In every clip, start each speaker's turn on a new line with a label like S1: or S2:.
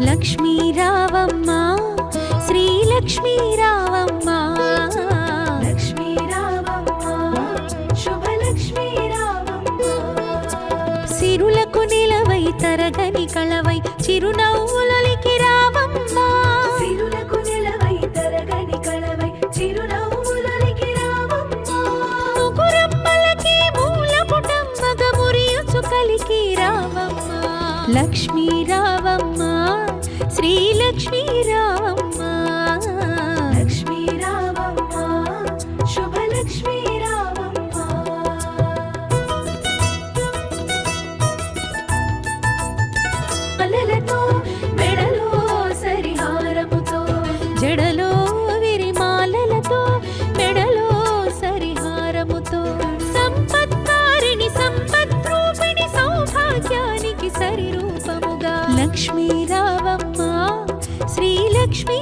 S1: లక్ష్మీ రావమ్మ శ్రీ లక్ష్మీ రావమ్మ.
S2: లక్ష్మీ రావమ్మ శుభలక్ష్మీ రావమ్మ.
S1: సిరులకు నిలవై తరగని కళవై చిరునవ్వులకి రావమ్మ.
S2: సిరులకు నిలవై తరగని కళవై చిరునవ్వులకి రావమ్మ.
S1: ముగురమ్మలకి మూలపుటమ్మగ మురియుచు కలికి రావమ్మ. లక్ష్మీ రావమ్మ. శ్రీ లక్ష్మీ రావమ్మ
S2: లక్ష్మీ రావమ్మ శుభలక్ష్మీ రావమ్మ అలలతో మెడలో సరిహారముతో.
S1: జడలో విరిమాలలతో మెడలో సరిహారముతో. సంపత్కారిణి సంపద్రూపిణి సౌభాగ్యానికి సరిరూపముగా. లక్ష్మీ శ్రీ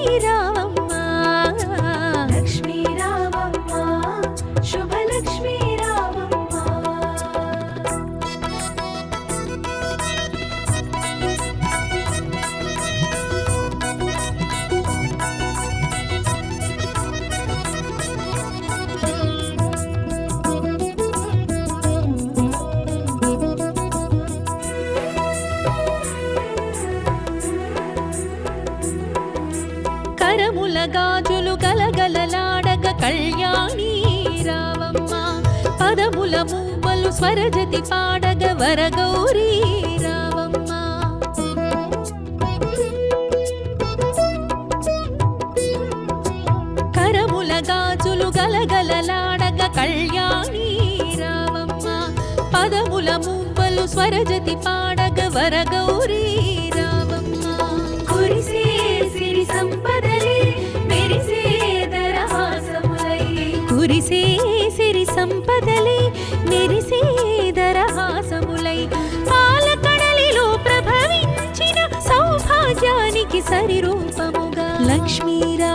S1: గాజులు గలగలలాడగ కళ్యాణి రావమ్మ. పదముల మూమలు స్వరజతి పాడగ వరగౌరీ రావమ్మ. కరముల గాజులు గలగలలాడగ కళ్యాణి రావమ్మ. పదముల మూవలు స్వరజతి పాడగ వరగౌరీ
S2: కురిసే సిరి సంపదలే మెరిసే దరహాసములై
S1: పాలకడలిలో ప్రభవించిన సౌభాగ్యానికి సరిరూపముగా లక్ష్మీరా